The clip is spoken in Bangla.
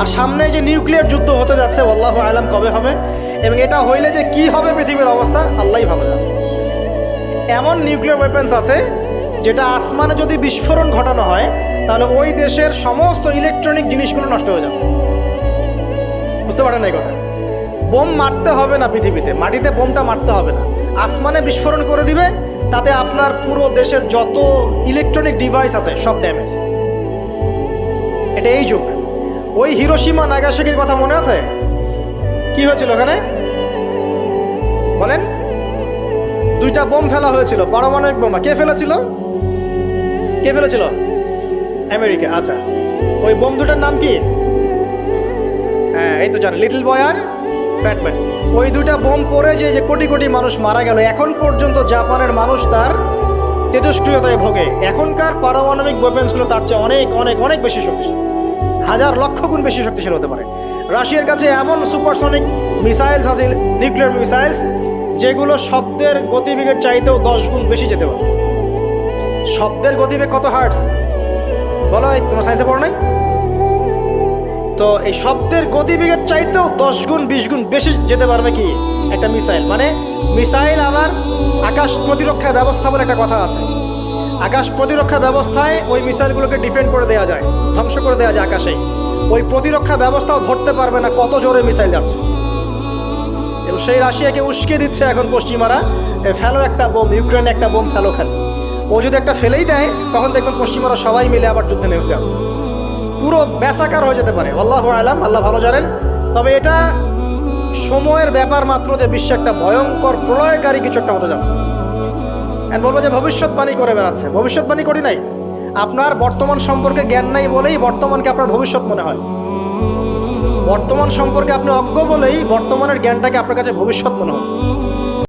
আর সামনে যে নিউক্লিয়ার যুদ্ধ হতে যাচ্ছে আল্লাহ আলাম কবে হবে? এবং এটা হইলে যে কি হবে পৃথিবীর অবস্থা, আল্লাহই ভালো জানে। এমন নিউক্লিয়ার ওয়েপেন্স আছে, যেটা আসমানে যদি বিস্ফোরণ ঘটানো হয়, তাহলে ওই দেশের সমস্ত ইলেকট্রনিক জিনিসগুলো নষ্ট হয়ে যাবে। বুঝতে পারেন এই কথা? বোম মারতে হবে না পৃথিবীতে, মাটিতে বোমটা মারতে হবে না। আসমানে বিস্ফোরণ করে দিবে, তাতে আপনার পুরো দেশের যত ইলেকট্রনিক ডিভাইস আছে, সব ড্যামেজ এটা এই যুগ। ওই হিরোসীমা নাগাসাকির কথা মনে আছে? কি হয়েছিল ওখানে? বলেন। দুইটা বোম ফেলা হয়েছিল। পারমাণবিক বোমা। কে ফেলেছিল? কে ফেলেছিল? আমেরিকা। আচ্ছা। ওই বোম দুটার নাম কি? হ্যাঁ এই তো জানো। লিটল বয় আর ব্যাটম্যান। ওই দুটা বোম পড়ে যে যে কোটি কোটি মানুষ মারা গেল, এখন পর্যন্ত জাপানের মানুষ তার তেজস্ক্রিয়তায় ভোগে। এখনকার পারমাণবিক ওয়েপেন্সগুলো তার চেয়ে অনেক অনেক অনেক বেশি শক্তিশালী। হাজার লক্ষ গুণ বেশি শক্তিশালী হতে পারে। রাশিয়ার কাছে এমন সুপারসনিক মিসাইলস আছে নিউক্লিয়ার মিসাইলস যেগুলো শব্দের গতিবেগের চাইতেও দশ গুণ বেশি যেতে পারে। শব্দের গতিবেগ কত হার্টস বলো তোমার সায়েন্সে পড়ো নাই? তো এই শব্দের গতিবেগের চাইতেও দশ গুণ, বিশ গুণ বেশি যেতে পারবে কি? একটা মিসাইল মানে মিসাইল আবার আকাশ প্রতিরক্ষা ব্যবস্থা বলে একটা কথা আছে। আকাশ প্রতিরক্ষা ব্যবস্থায় ওই মিসাইলগুলোকে ডিফেন্ড করে দেওয়া যায়, ধ্বংস করে দেওয়া যায় আকাশেই ওই প্রতিরক্ষা ব্যবস্থাও ধরতে পারবে না কত জোরে মিসাইল যাচ্ছে। এবং সেই রাশিয়াকে উস্কে দিচ্ছে এখন পশ্চিমারা ফেলো একটা বোম, ইউক্রেনে একটা বোম ফেলো খেলো। ও যদি একটা ফেলেই দেয়, তখন দেখবেন পশ্চিমারা সবাই মিলে আবার যুদ্ধে নেমে যাবে। পুরো ব্যাসাকার হয়ে যেতে পারে, আল্লাহ আলাম, আল্লাহ ভালো জানেন। তবে এটা সময়ের ব্যাপার মাত্র যে বিশ্বে একটা ভয়ঙ্কর প্রলয়কারী কিছু একটা হতে যাচ্ছে। এখন বলব যে ভবিষ্যৎবাণী করে বেড়াচ্ছে। ভবিষ্যৎবাণী করি নাই। আপনার বর্তমান সম্পর্কে জ্ঞান নাই বলেই বর্তমানকে আপনার ভবিষ্যৎ মনে হয়। বর্তমান সম্পর্কে আপনি অজ্ঞ বলেই বর্তমানের জ্ঞানটাকে আপনার কাছে ভবিষ্যৎ মনে হচ্ছে।